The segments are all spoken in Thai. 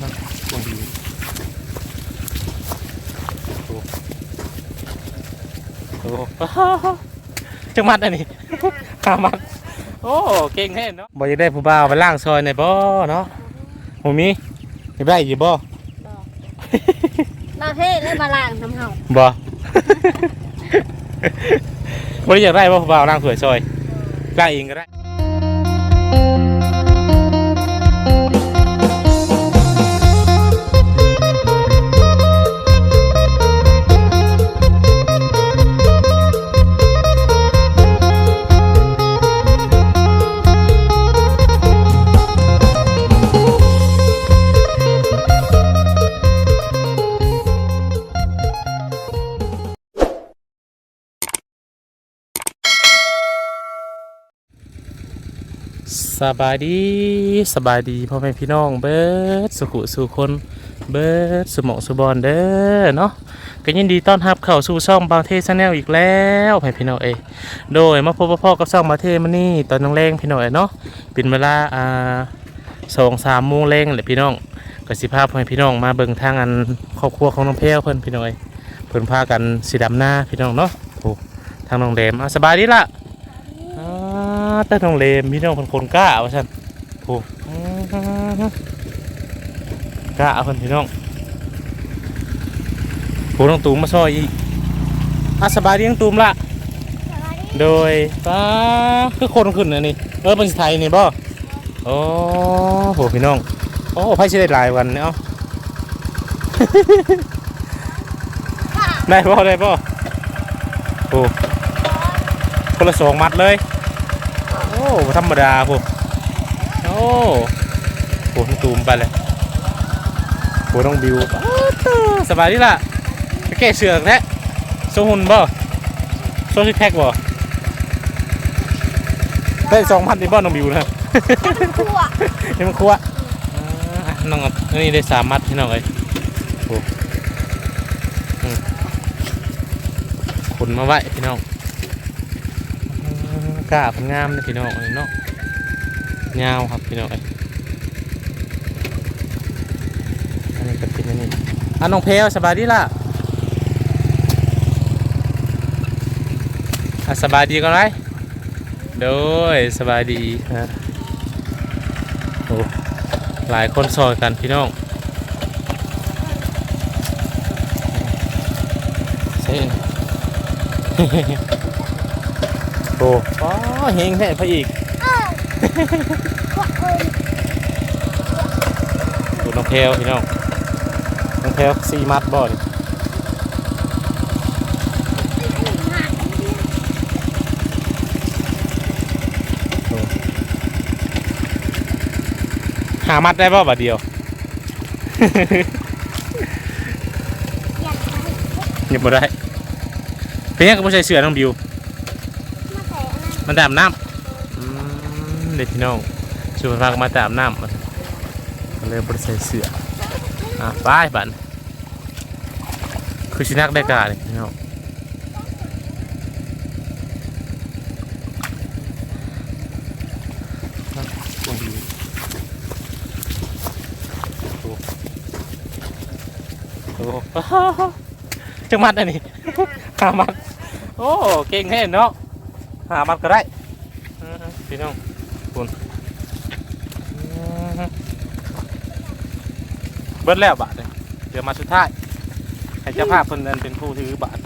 เนาะพวกดีโอ้โหจังมัดอันนี้ขามัด โอ้ เก่งแท้เนาะบ่อยากได้ผู้บ่าวไปล่างซอยในบ่เนาะหมูมีอยากได้อยู่บ่บอกมาเพ่เลยมาล้างทำเห่าบ่บ่ได้อยากได้บ่ผู้บ่าวล่างสวยซอยล่างเองก็ได้ สบายดีสบายดีพ่อแม่พี่น้องเบิดสุขุสู่คนเบิดสมองสุบอนเด้อเนาะก็ยินดีต้อนรับเข้าสู่ช่องบางเทชแนลอีกแล้วพ่อแม่พี่น้องเอยโดยมาพบพ่อกับช่องบางเทมานี่ตอนน้องแรงพี่น้องเอยเนาะเป็นเวลาอ่าสองสามโมงแรงเลยพี่น้องก็สิพาพ่อแม่พี่น้องมาเบิ่งทางอันครอบครัวของน้องเพลเพิ่นพี่น้องเอยเพิ่นพากันสีดำหน้าพี่น้องเนาะโอ้ทางน้องแดมสบายดีล่ะอ่า แต่น้องเลมพี่น้องเป็นคนกล้าว่าฉันโอ้อื้อหือกล้าเพิ่นพี่น้องโหน้องตูมมาซอยอีกอะสบายดีน้องตูมละโดยป้าคือคนขึ้นอันนี้เออเป็นสิไทยนี่บ่โอ้โหพี่น้องโอ้ไพ่ใช้ได้หลายวันเนี่ยเอ้าได้บ่ได้บ่โอ้คนละสองมัดเลย โอ้บ่ธรรมดาพวกโอ้โหน้องตูมไปเลยโหน้องบิวอ้าวเต้อสบายดีล่ะไปแก้เสือกแท้โซหุ่นบ่โซชิคแท็กบ่ได้สองพันนี่บ่น้องบิวนะทั่วนี่มันครัวอ่าอะน้องเอาอันนี้ได้สามมัดพี่น้องเอ้ยโอ้อืมขนมาไว้พี่น้องอ่า กาพงามเลยพี่น้องเนาะยาวครับพี่น้องอันนี้ก็เป็นอันนี้อะน้องเพลสบายดีล่ะอะสบายดีก่อนไหมโดยสบายดีฮะโอ้หลายคนซอยกันพี่น้องเซ่ โอ้อ๋อเฮงแท้พระอีกขวดเอ้ยดูน้องเพลวพี่น้องน้องเพลวซีมัดบ่ดิโอ้หามัดได้บ่บาทเดียวอยากไปหยิบมาได้ เป็นยังกับผู้ชายเสือน้องบิว มันนั้นมันดำน้ำอืมเด็กพี่น้องชวนพากันมาดำน้ำมันเลยบริใส่เสืออะไปบันคือชินักได้กาเลยพี่น้องโอ้ดีโอ้โหจังมัดอันนี้หามัด โอ้ เก่งแท้เนาะ หามันก็ได้อือฮึพี่น้องคุณอือฮึเบิดแล้วบาทเลยเดี๋ยวมาสุดท้ายให้เจ้าภาพเพิ่นนั้นเป็นผู้ถือบาท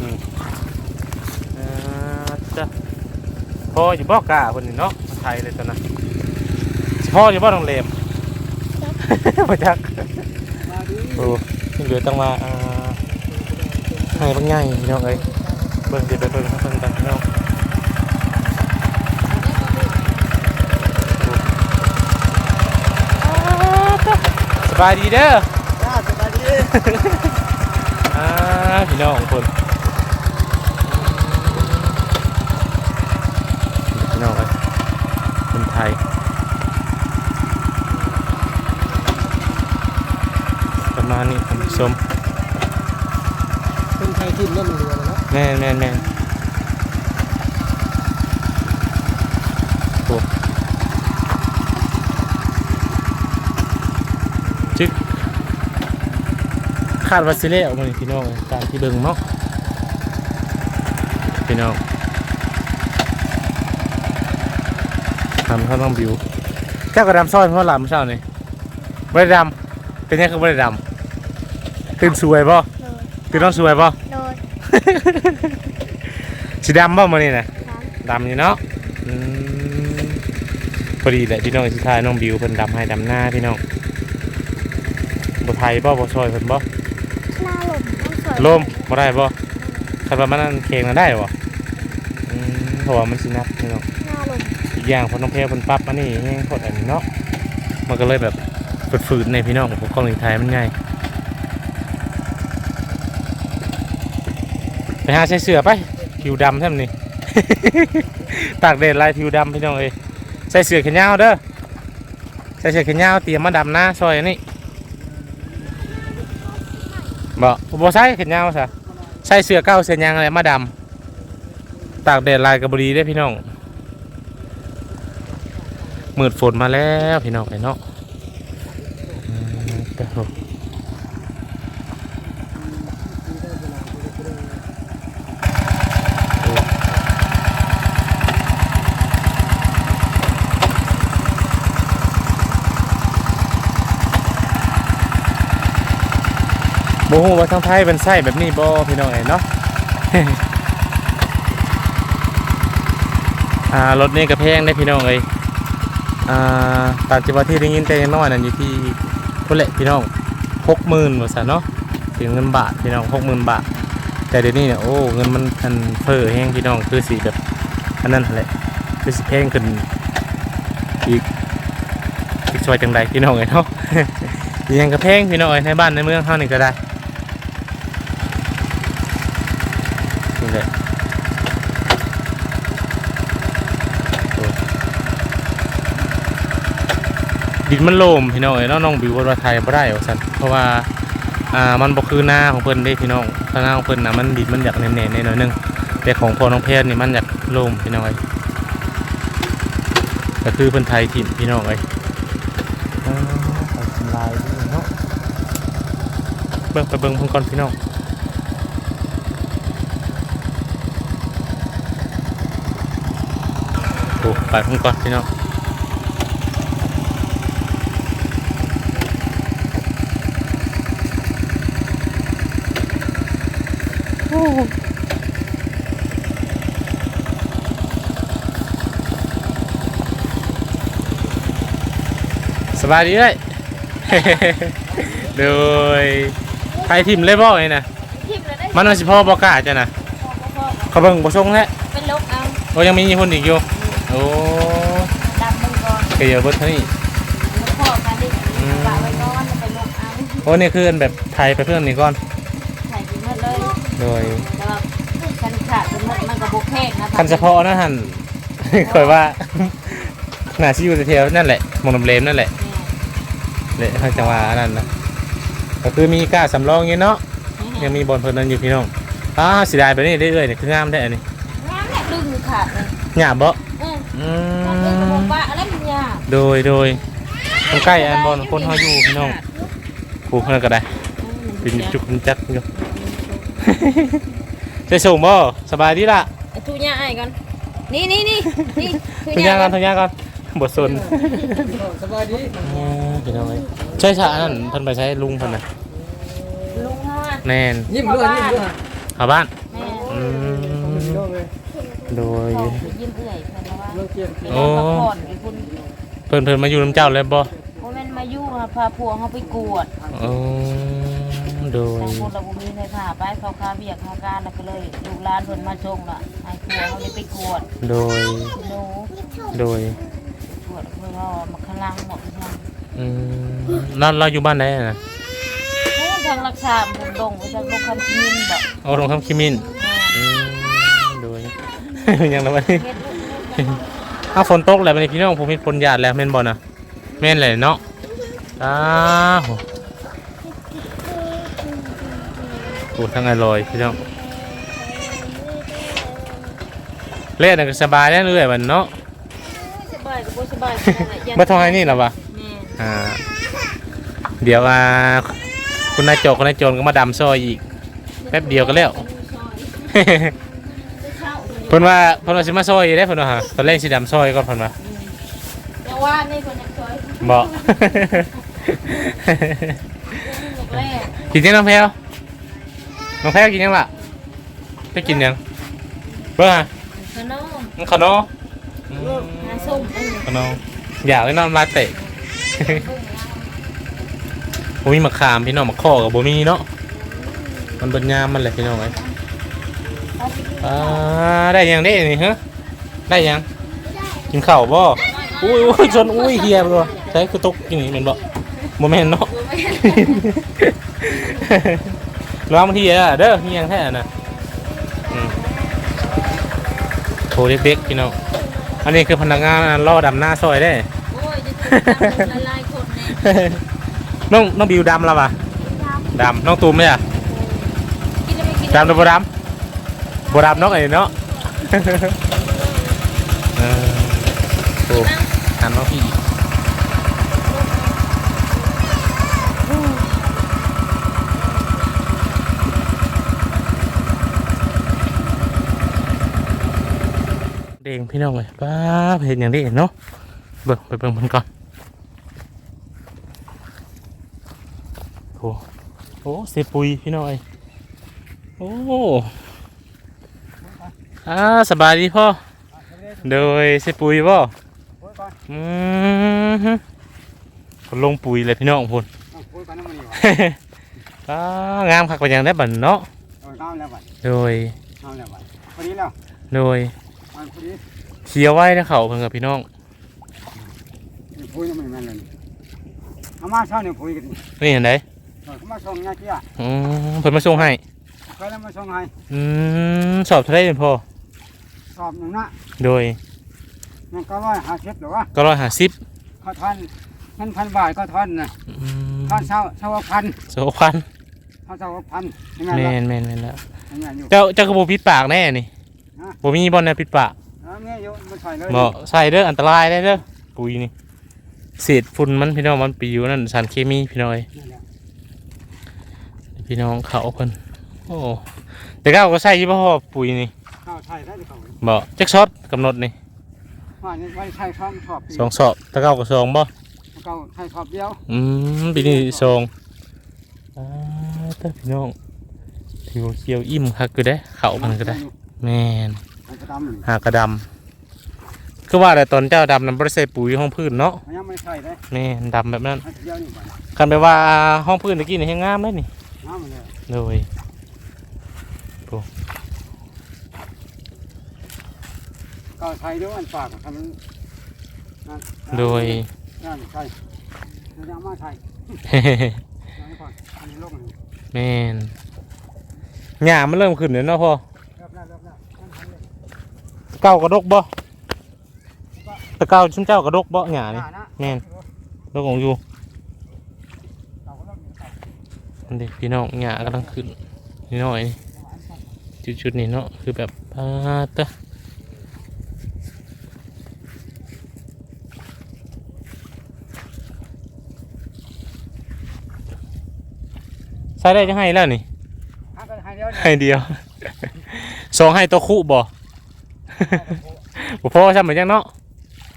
อืมเอ่อจ้ะพออยู่บ่กล้าคนนี่เนาะมาไทยเลยตอนนั้นสิพ่ออยู่บ่โรงแรมมาจักโอ้ยังเหลือต้องมาอ่าให้บางใหญ่พี่น้องเอ้ย เบิ่งเดี๋ยวไปเบิ่งเพิ่นกันพี่น้องสบายดีเด้อจ้าสบายดีอ่าพี่น้องคนพี่น้องคนไทยประมาณนี้ท่านผู้ชมเป็นไทยกินเล่นเรือ แม่นแม่นแม่นโอ้จึกคาดว่าสิเล่ออกมานี่พี่น้องตามที่เบิ่งเนาะพี่น้องทำข้าวต้องบิวเจ้ากระดำซอยเพราะหลามเช้านี่ไม่ได้ดำเป็นยังคือไม่ได้ดำตื่นสวยป่ะโดยตื่นน้องสวยป่ะโดย สีดำป่ะมานี่นะครับดำอยู่เนาะอืมพอดีแหละพี่น้องสุดท้ายน้องบิวเพิ่นดำให้ดำหน้าพี่น้องบ่ไทยบ่บ่ซอยเพิ่นบ่หน้าลมต้องสวยลมบ่ได้บ่คันว่ามันนั่นเข่งน่ะได้บ่อืมเพราะว่ามันสินับพี่น้องหน้าลมอีกอย่างเพอน้องเพลเพิ่นปรับมานี่แฮงโคตรอันนี้เนาะมันก็เลยแบบฝืดๆในพี่น้องของกล้องอีกไทยมันใหญ่ ไปหาใส่เสื้อไป ผิวดำแท้นี่ ตากแดดลายผิวดำพี่น้องเอ้ยใส่เสื้อแขนยาวเด้อใส่เสื้อแขนยาวเตรียมมาดำหน้าซอยอันนี้บ่บ่ใส่แขนยาวซะใส่เสื้อเก่าเสื้อยางอะไรมาดำตากแดดลายกระบดีได้พี่น้องมืดฝนมาแล้วพี่น้องไอ้เนาะอืมแต่โห บ่ฮู้ว่าทางไทยเป็นไส้แบบนี้บ่พี่น้องไอ้เนาะอ่ารถนี่กระแพงได้พี่น้องเอ้ยอ่าตามที่ว่าที่ได้ยินแต่น้อยนั่นอยู่ที่พุ่นแหละพี่น้องหกหมื่นว่าซะเนาะถึงเงินบาทพี่น้องหกหมื่นบาท แต่เดี๋ยวนี้เนี่ยโอ้เงินมันทันเฟ้อแห้งพี่น้องคือสีแบบอันนั้นแหละคือสิแพงขึ้นอีกอีกซอยจังใดพี่น้องเอ้ยเนาะยังกระแพงพี่น้องเอ้ยในบ้านในเมืองเฮานี่ก็ได้นี่แห ละดินมันโลมพี่น้องเอ้ยเนาะน้องบิวว่าไทยบ่ได้ว่าซั่นเพราะว่าอ่ามันบ่คือหน้าของเพิ่นเด้พี่น้องถ้าหน้าของเพิ่นน่ะมันดินมันอยากแน่นๆนิดหน่อยหนึงแต่ของพ่อน้องเพชรนี่มันอยากโลมพี่น้องเอ้ยก็คือเพิ่นไทยถิ่นพี่น้องเอ้ยอ่าเอาทำลายด้วยเนาะเบิ่งไปเบิ่งเพิ่นก่อนพี่น้อง โอ้ไปเพิ่นก่อนพี่น้องสบายดีเลยโดยไทยทิมเลยบ่ไอ้นะทิพย์เลยได้มันว่าสิพ่อบ่กล้าจ้ะนะพ่อเขาเบิ่งบ่ทรงแล้วเป็นลกเอาโอ้ยังมีคนอีกอยู่ โอ้ดำมึงก่อนก็เยอะเบิดเท่านี้แล้วพ่อกันดิฝากไว้ก่อนเป็นลกเอาโอ้นี่คืออันแบบไทยไปเพื่อนนี่ก่อน ใส่กินหมดเลย โดยแต่ว่าคันขาดเป็นหมดมันกับบุกแพกนะคันเฉพาะนะหั่นข่อยว่าน่าสิอยู่แถวๆนั่นแหละหมองน้ำเลมนั่นแหละเลยทางจังหวะนั่นนะก็คือมีกล้าสำรองอยู่เนาะยังมีบอลเพิ่นนั่นอยู่พี่น้องอ้าวเสียดายไปนี่เรื่อยๆนี่คืองามได้อันนี้งามแหละดึงขาดเลยหยาบบ่ โดยโดยตรงใกล้อันบอลคนเฮาอยู่พี่น้องผูกเพิ่นก็ได้เป็นจุกเป็นจักอยู่ใส่ส่งบ่สบายดีล่ะไอ้ทุยาไอ้ก่อนนี่นี่นี่นี่ทุกอย่างก่อนทุกอย่างก่อนบ่สนสบายดีอ๋อพี่น้องเอ้ยใช่ซะอันนั้นเพิ่นไปใช้ลุงเพิ่นน่ะลุงฮะแม่นยิ้มด้วยยิ้มด้วยเข้าบ้านแม่อืมพี่น้องเลยโดยขอยิ้มเอื่อยเพิ่นว่าเลิกเกียนเป็นพักผ่อนไอ้คุณ เพิ่นเพิ่นมาอยู่น้ำเจ้าเลยบ่โมเมนมาอยู่ค่ะพาพวงเขาไปกวดอ๋อโดยทางคนเราบุมีในผ่าไปเขาคาเบียกคาการแล้วก็เลยลูกหลานเพิ่นมาชงล่ะให้พวงเขาเลยไปกวดโดยหนูโดยกวดเพื่อว่ามาขลังหมดทุกอย่างอืมเราเราอยู่บ้านไหนน่ะโอ้ทางรักษาบุญดงไปทางโลกคันทินบอกโอ้โรงคำคิมินอืมโดย ยังแล้ววันนี้ เฮ็ดลูกลูก ถ้าฝนตกแล้ววันนี้พี่น้องผมมีฝนหยาดแล้วแม่นบ่นะแม่นเลยเนาะอ้าวโอ้ทั้งอร่อยพี่น้องเล่นน่ะก็สบายแล้วเรื่อยวันเนาะสบายก็บ่สบายมาทองให้นี่เหรอวะแม่อ่าเดี๋ยวอ่าคุณนายโจกคุณนายโจรก็มาดำซอยอีกแป๊บเดียวก็แล้ว เพิ่นว่าเพิ่นว่าสิมาซอยอยู่ได้เพิ่นว่าฮะตอนแรกสิดำซอยก่อนเพิ่นว่าแต่ว่านี่คนยังเคยบ่แรกกินยังน้องแพรวน้องแพรวกินยังล่ะจะกินยังเบิ่งฮะขนมมันขนมอืมน้ำส้มอันนี้ขนมอยากเลยนอนลาเตะบ่มีมะขามพี่น้องมะข้อกับบ่มีเนาะมันเบิดยามมันแหละพี่น้องเอ้ยเอาไปกินอ่าได้ยังได้นี่ฮะได้ยังกินข้าวบ่อุ้ยอุ้ยจนอุ้ยเฮียบ่ใช้คือตกกินนี่แม่นบ่บ่แม่นเนาะระวังเฮียเด้อเฮียงแท้น่ะอืมโทรเด็กๆพี่น้องอันนี้คือพนักงานล่อดำหน้าซอยได้โอ้ยจะถูกตำรวจละลายคนเนี่ยน้องน้องบิวดำแล้วป่ะดำน้องตูมไหมอะกินแล้วไม่กินดำหรือบ่ดำ บ่ดำเนาะไอ้เนาะเออโอ้หันมาพี่เด้งพี่น้องเลยป้าบเห็นอย่างนี้เนาะเบิ่งไปเบิ่งมันก่อนโอ้โอ้เสปุยพี่น้องเอ้ยโอ้ อ่าสบายดีพ่อ โดยเสปุยบ่โอ้ยก่อนอืมฮึคนลงปุ๋ยเลยพี่น้องพุ่นต้องโอ้ยก่อนน้ำมันนี่วะอ่างามคักไปยังได้บัดเนาะโอ้ยน้ำแล้วบัดโดยน้ำแล้วบัดพอดีแล้วโดยมันพอดีเคี้ยวไว้นะเขาเพิ่นกับพี่น้องนี่พุยน้ำมันแม่นเลยเอามาเช้าเนี่ยพุยกันดินี่เห็นไดเออเขามาส่งยาเกี้ยอืมเพิ่นมาส่งให้ เคยแล้วมาส่งให้อืมสอบเท่าไรเป็นพ่อสอบหนึ่งนะโดยมันก็ว่าหาเช็ดหรือวะก็ร้อยห้าสิบเขาทอนเงินพันบาทก็ทอนนะอืมทอนเช้าเช้าพันโสพันทอนเช้าพันยังไงแม่ล่ะนแม่นแม่นแล้วยังไงอยู่เจ้าเจ้าก็บ่ปิดปากแน่นี่ฮะบ่มีบ่อนแน่ปิดปากเออแม่อยู่มันใส่เลยบ่ใส่เด้ออันตรายได้เด้อปุ๋ยนี่เศษฝุ่นมันพี่น้องมันไปอยู่นั่นสารเคมีพี่น้องเอ้ยนั่นแหละพี่น้องเขาเพิ่น โอ้แต่ก้าวก็ใส่ยี่ห้อปุ๋ยนี่ข้าวไทยได้หรือเปล่าบ่จักช็อตกำหนดนี่ว่านี่ไว้ไทยช่องชอบสองสอบตะก้าวก็สองบ่เก่าไทยชอบเดียวอืมปีนี้สองอ่าแต่พี่น้องถือว่าเขียวอิ่มคักก็ได้เขามันก็ได้แม่นมันจะดำหนึ่งหากระดำคือว่าแต่ตอนเจ้าดำนั้นบ่ได้ใส่ปุ๋ยห้องพื้นเนาะมันยังไม่ใช่เลยแม่นดำแบบนั้นมันเดียวนี่ก่อนคันไปว่าห้องพื้นตะกี้นี่ให้งามเลยนี่น้ำมันเลยโดย ก็ไทยด้วยอันปากทำมันนั่นโดย นั่นใช่เราจะเอามาไทยนั่นก่อนอันนี้โลกมันแม่นหญ้ามันเริ่มขึ้นแล้วเนาะพ่อเริ่มแล้วเริ่มแล้วนั่นทำเลยเก้ากระดกบ่ตะเก้าชุ่มเจ้ากระดกบ่หญ้านี่อ่านะแม่นดกของอยู่เราก็เริ่มอยู่ครับอันเด็กพี่น้องหญ้ากำลังขึ้นนิดหน่อยนี่จุดๆนี่เนาะคือแบบปาดตะ ใส่ได้จะให้แล้วนี่อะก็ให้เดียวให้เดียวสองให้ตัวคู่บ่บ่พอใช่ไหมยังเนาะ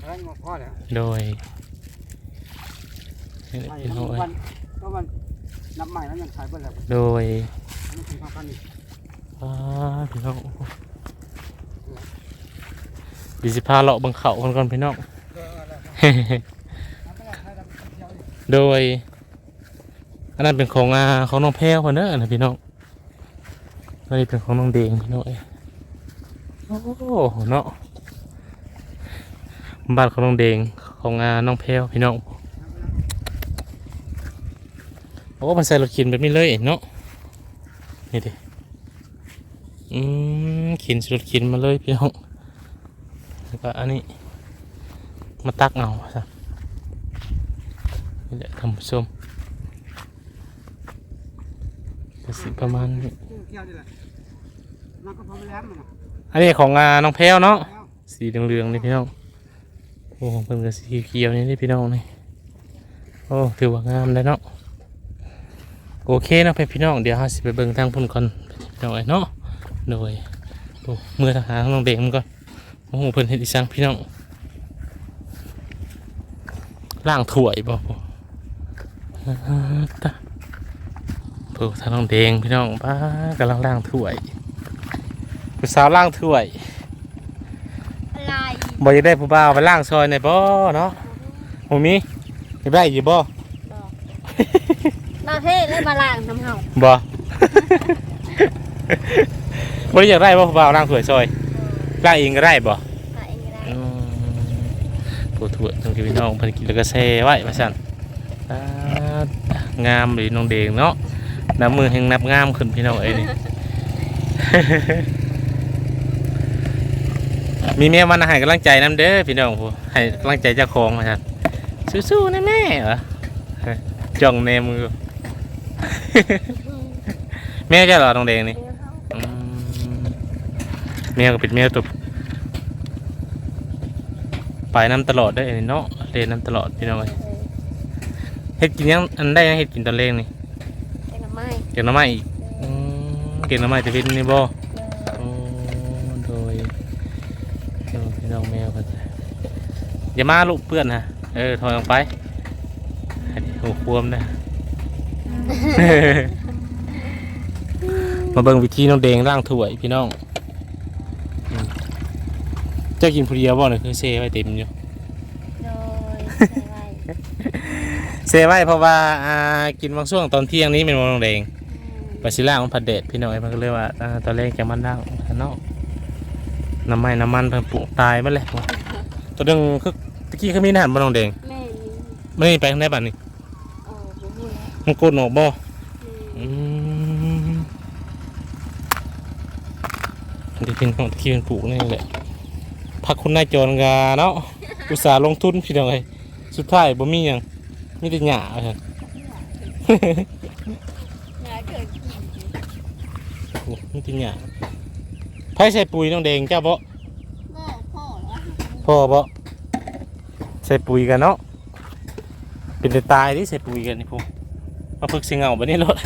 แล้วมันพอแล้วโดยให้พี่น้องเอ้ยวันก็มันนับใหม่แล้วยังขายเบิ่แล้วโดยอันนี้คือข้าวพันนี่อ่าพี่น้องดิสิพาเลาะเบังเขาคนก่อนพี่น้องเออแล้วเอาไปแล้วให้เราเดียวนี่โดย อันนั้นเป็นของอาของน้องแพรวคนเนอะนะพี่น้องอันนี้เป็นของน้องเดงพี่น้องเอโอ้โหเนาะบ้านของน้องเดงของอาน้องแพรวพี่น้องโอ้มันใส่รถข็นแบบนี้เลยเนาะนี่ดิอืมข็นส่รถข็นมาเลยพี่น้องแล้วก็อันนี้มาตักเอาซะนี่แหละท่านผู้ชมก็ สิประมาณนี้ตู้เกี่ยวนี่แหละมันก็พอไปแล้วมันน่ะอันนี้ของอาน้องแพรวเนาะแล้วสีเหลืองๆนี่พี่น้องโอ้เพิ่นก็สีเขียวๆนี่นี่พี่น้องนี่โอ้ถือว่างามเลยเนาะเโอเคเนาะพี่น้องเดี๋ยวเราสิไปเบิ่งทางพุ่นก่อนพี่น้องเอ้ยเนาะโดยโอ้เมื่อทหารน้องเด็กมันก่อนโอ้โหเพิ่นเฮ็ดอีสังพี่น้องล่างถ้วยบ่บ่อ่า ตะโอ้ทางน้องเดงพี่น้องป้ากำลังล่างถ้วยผู้สาวล่างถ้วยอะไรบ่อยากได้ผู้บ่าวไปล่างซอยในอยบ่เนาะโมมีอยากได้อยู่บ่นาเทศเลยมาล้างน้ำเห่าบ่บ่ได้อยากได้บ่ผู้บ่าวล่างถ้วยซอยล่างเองก็ได้บ่ใส่เองก็ได้อืมผู้ถ้วยต้องกินพี่น้องเพิ่นกินแล้วก็แช่ไว้ว่าซั่นอ่างามดีน้องเดงเนาะ น้ำมือแห่งนับงามขึ้นพี่น้องเอ้ยนี่ มีเมียมันให้กำลังใจน้ำเด้อพี่น้องผู้ให้กำลังใจเจ้าของว่าซั่นสู้ๆนะแม่เหรอจ้องแนมือ แม่จ้หรอน้องเดงนี่อืมแม่ก็เป็นแม่ตัวไปน้ำตลอดได้เนาะเรียนน้ำตลอดพี่น้องเฮ็ดกินยังอันได้ยังเฮ็ดกินตอนเล็กนี่ เกี่ยวน้ำไม้อีกอืมเกี่ยวน้ำไม้แต่เป็นนี่บ่โอ้โดยโดยพี่น้องแมวกันอย่ามาลูกเพื่อนฮะเออถอยออกไปอันนี้หัวควมนะ มาเบิ่งวิธีน้องแดงร่างถ้วยพี่น้องอืมเจ้ากินผู้เดียวบ่เนี่ยคือเซไว้เต็มอยู่ โดยใส่ไว้เซไว้เพราะว่าอ่ากินบางช่วงตอนเที่ยงนี้เป็นวันน้องแดง อืมปลาซิล่ามันผัดเด็ดพี่น้องไอ้มันก็เลยว่าอ่าตอนแรกจะมันดังเนาะน้ำไม้น้ำมันเพิ่นปลูกตายไปเลยตัวนึงคือตะกี้เขามีอาหารบ่น้องแดงแม่นี่ไม่ได้ไปทางไหนบ้านนี่โอ้บุ้ยมันโกนออกบ่อืมอืมเดี๋ยวเป็นของตะกี้เป็นปลูกนี่แหละพักคุณนายโจรกาเนาะอุตส่าห์ลงทุนพี่น้องไอ้สุดท้ายบ่มีหยังมีแต่หญ้าเอาเถอะ งาเกิดกี่ โอ้มีแต่หญ้าไผใส่ปุ๋ยน้องแดงเจ้าบ่พ่อพ่อเหรอพ่อบ่ใส่ปุ๋ยกันเนาะเป็นแต่ตายที่ใส่ปุ๋ยกันนี่พวกมาฝึกสิเหงาบัดนี้รถ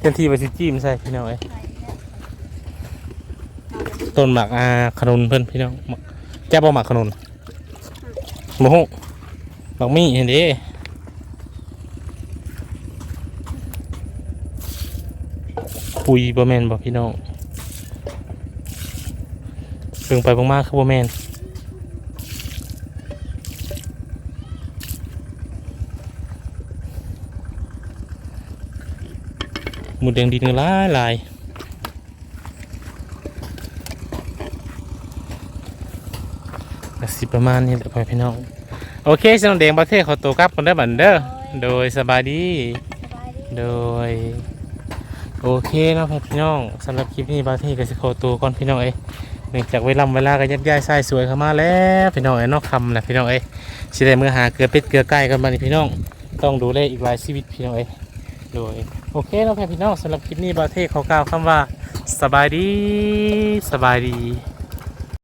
เต็มที่ไปสิจิ้มใส่พี่น้องเอ้ยใส่แล้วต้นหมากอาขนุนเพิ่นพี่น้องหมักแจ้าบ่หมากขนุนโมโหหมากมี่เห็นเดิ ปุ๋ยบ่แมนบ่พี่น้องเบิ่งไปเบิ่มาคือบ่แมนหมูแดงดินหลายหลายสิประมาณนี้แหละพ่อพี่น้องโอเคสนองแดงประเทศขอตัวกลับกันได้บันเด้อโดยสบายดีโดย โอเคเนาะพี่น้องสำหรับคลิปนี้ประเทศก็สิขอตัวก่อนพี่น้องเอ้ยเนื่องจากเวลาเวลาก็ยัดย้ายสายสวยเข้ามาแล้วพี่น้องเอ้ยนอกคำนะพี่น้องเอ้ยสิได้มือหาเกลือเป็ดเกลือไก่กันมาพี่น้อง ต้องดูแลอีกหลายชีวิตพี่น้องเอ้ยโดยโอเคเนาะพี่น้องสำหรับคลิปนี้ประเทศขากล่าวคำว่าสบายดีสบายดี